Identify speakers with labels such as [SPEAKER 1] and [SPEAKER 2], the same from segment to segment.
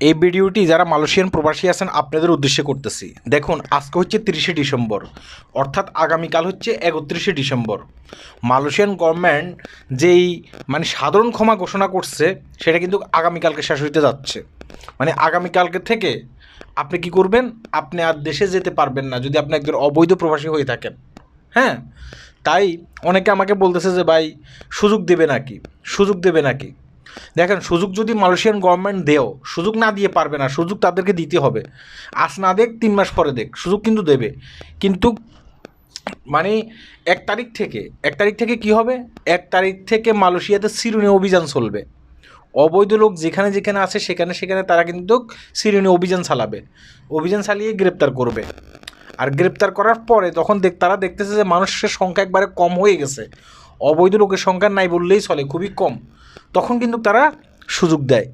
[SPEAKER 1] এই ভিডিওটি যারা মালয়েশিয়ান প্রবাসী আছেন, আপনাদের উদ্দেশ্যে করতেছি। দেখুন, আজকে হচ্ছে তিরিশে ডিসেম্বর। অর্থাৎ আগামীকাল হচ্ছে একত্রিশে ডিসেম্বর। মালয়েশিয়ান গভর্নমেন্ট যেই মানে সাধারণ ক্ষমা ঘোষণা করছে, সেটা কিন্তু আগামীকালকে শেষ হইতে যাচ্ছে। মানে আগামীকালকে থেকে আপনি কি করবেন? আপনি আর দেশে যেতে পারবেন না, যদি আপনি একজন অবৈধ প্রবাসী হয়ে থাকেন। হ্যাঁ? তাই অনেকে আমাকে বলতেছে যে, ভাই, সুযোগ দেবে নাকি? সুযোগ দেবে নাকি? দেখেন, সুযোগ যদি মালয়েশিয়ান গভর্নমেন্ট দেও, সুযোগ না দিয়ে পারবে না, সুযোগ তাদেরকে দিতে হবে। আজ না দেখ তিন মাস পরে দেখ সুযোগ কিন্তু দেবে। কিন্তু মানে এক তারিখ থেকে, এক তারিখ থেকে কি হবে? এক তারিখ থেকে মালয়েশিয়াতে সিরুনি অভিযান চলবে। অবৈধ লোক যেখানে যেখানে আছে, সেখানে সেখানে তারা কিন্তু সিরুনি অভিযান চালাবে। অভিযান চালিয়ে গ্রেপ্তার করবে। আর গ্রেপ্তার করার পরে তখন দেখ, তারা দেখতেছে যে মানুষের সংখ্যা একবারে কম হয়ে গেছে। অবৈধ লোকের সংখ্যা নাই বললেই চলে, খুবই কম। তখন কিন্তু তারা সুযোগ দেয়।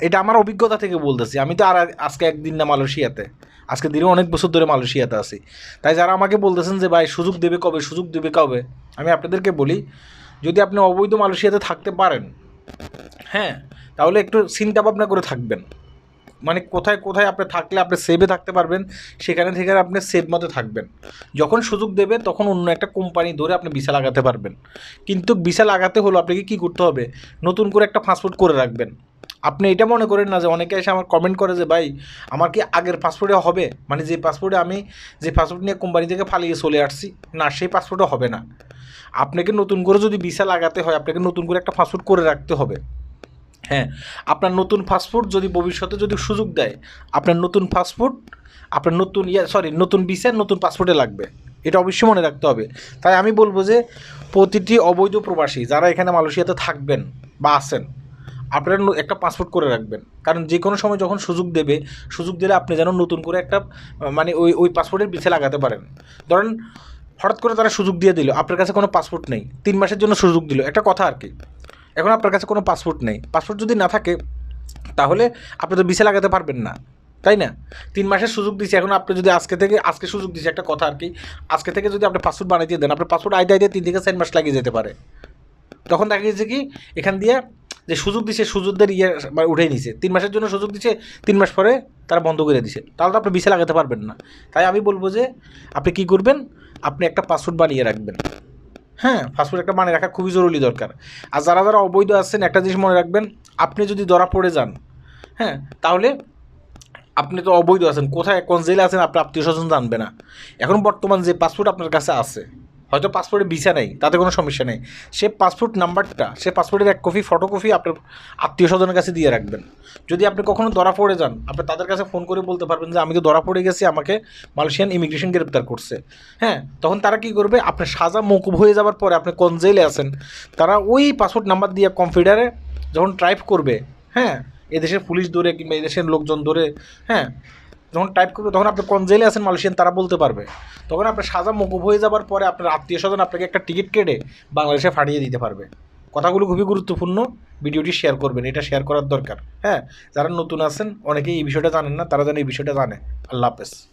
[SPEAKER 1] এটা আমার অভিজ্ঞতা থেকে বলতেছি। আমি তো আর আজকে একদিন না মালয়েশিয়াতে। আজকে দিনে অনেক বছর ধরে মালয়েশিয়াতে আছি। তাই যারা আমাকে বলতেছেন যে, ভাই, সুযোগ দেবে কবে? সুযোগ দেবে কবে? আমি আপনাদেরকে বলি, যদি আপনি অবৈধ মালয়েশিয়াতে থাকতে পারেন হ্যাঁ তাহলে একটু চিন্তা ভাবনা করে থাকবেন। মানে কোথায় কোথায় আপনি থাকলে আপনি সেভে থাকতে পারবেন, সেখানে থেকে আপনি সেভ মতো থাকবেন। যখন সুযোগ দেবে তখন অন্য একটা কোম্পানি ধরে আপনি ভিসা লাগাতে পারবেন। কিন্তু ভিসা লাগাতে হলো আপনাকে কী করতে হবে? নতুন করে একটা পাসপোর্ট করে রাখবেন। আপনি এটা মনে করেন না যে অনেকে এসে আমার কমেন্ট করে যে, ভাই, আমার কি আগের পাসপোর্টে হবে? মানে যে পাসপোর্টে আমি, যে পাসপোর্ট নিয়ে কোম্পানি থেকে পালিয়ে চলে আসছি, না, সেই পাসপোর্টে হবে না। আপনাকে নতুন করে যদি ভিসা লাগাতে হয়, আপনাকে নতুন করে একটা পাসপোর্ট করে রাখতে হবে। হ্যাঁ আপনার নতুন পাসপোর্ট যদি ভবিষ্যতে যদি সুযোগ দেয়, আপনার নতুন পাসপোর্ট আপনার নতুন ইয়া সরি নতুন ভিসা নতুন পাসপোর্টে লাগবে। এটা অবশ্যই মনে রাখতে হবে। তাই আমি বলব যে, প্রতিটি অবৈধ প্রবাসী যারা এখানে মালয়েশিয়াতে থাকবেন বা আছেন, আপনারা একটা পাসপোর্ট করে রাখবেন। কারণ যে কোনো সময় যখন সুযোগ দেবে, সুযোগ দিলে আপনি যেন নতুন করে একটা মানে ওই ওই পাসপোর্টের পিছে লাগাতে পারেন। ধরেন, হঠাৎ করে তারা সুযোগ দিয়ে দিল, আপনার কাছে কোনো পাসপোর্ট নেই, তিন মাসের জন্য সুযোগ দিল, একটা কথা আর কি। এখন আপনার কাছে কোনো পাসপোর্ট নেই। পাসপোর্ট যদি না থাকে, তাহলে আপনি তো ভিসা লাগাতে পারবেন না, তাই না? তিন মাসের সুযোগ দিচ্ছে এখন আপনি যদি আজকে থেকে, আজকে সুযোগ দিচ্ছে একটা কথা আর কি, আজকে থেকে যদি আপনি পাসপোর্ট বানিয়ে দেন, আপনার পাসপোর্ট আইতে আইতে তিন থেকে চার মাস লাগিয়ে যেতে পারে। তখন দেখা গেছে কি, এখান দিয়ে যে সুযোগ দিছে, সুযোগদের ইয়ে মানে উঠেই নিছে। তিন মাসের জন্য সুযোগ দিচ্ছে তিন মাস পরে তারা বন্ধ করে দিছে। তাহলে তো আপনি ভিসা লাগাতে পারবেন না। তাই আমি বলব যে, আপনি কি করবেন? আপনি একটা পাসপোর্ট বানিয়ে রাখবেন। হ্যাঁ ফাস্টফুড একটা মানে রাখা খুবই জরুরি দরকার। আর যারা যারা অবৈধ আছেন, একটা জিনিস মনে রাখবেন, আপনি যদি ধরা পড়ে যান হ্যাঁ তাহলে আপনি তো অবৈধ আছেন, কোথায়, কোন জেলে আছেন, আপনার আত্মীয় স্বজন জানবে না। এখন বর্তমান যে পাসপোর্ট আপনার কাছে আছে হয়তো পাসপোর্টে ভিসা নেই, তাতে কোনো সমস্যা নেই। সে পাসপোর্ট নাম্বারটা সে পাসপোর্টের এক কপি ফটোকপি আপনার আত্মীয় স্বজনের কাছে দিয়ে রাখবেন। যদি আপনি কখনো ধরা পড়ে যান, আপনি তাদের কাছে ফোন করে বলতে পারবেন যে, আমি তো ধরা পড়ে গেছি, আমাকে মালয়েশিয়ান ইমিগ্রেশন গ্রেপ্তার করছে। হ্যাঁ তখন তারা কি করবে? আপনার সাজা মকুব হয়ে যাওয়ার পরে আপনি কোন জেলে আছেন? তারা ওই পাসপোর্ট নাম্বার দিয়ে কম্পিউটারে যখন টাইপ করবে হ্যাঁ এদেশের পুলিশ ধরে কিংবা এদেশের লোকজন ধরে হ্যাঁ যখন টাইপ করবে, তখন আপনি কোন জেলে আছেন মালয়েশিয়ান, তারা বলতে পারবে। তখন আপনার সাজা মকুব হয়ে যাওয়ার পরে আপনার আত্মীয় স্বজন আপনাকে একটা টিকিট কেটে বাংলাদেশে ফাটিয়ে দিতে পারবে। কথাগুলো খুবই গুরুত্বপূর্ণ, ভিডিওটি শেয়ার করবেন, এটা শেয়ার করার দরকার। হ্যাঁ যারা নতুন আছেন, অনেকেই এই বিষয়টা জানেন না, তারা যেন এই বিষয়টা জানে। আল্লাহ হাফেজ।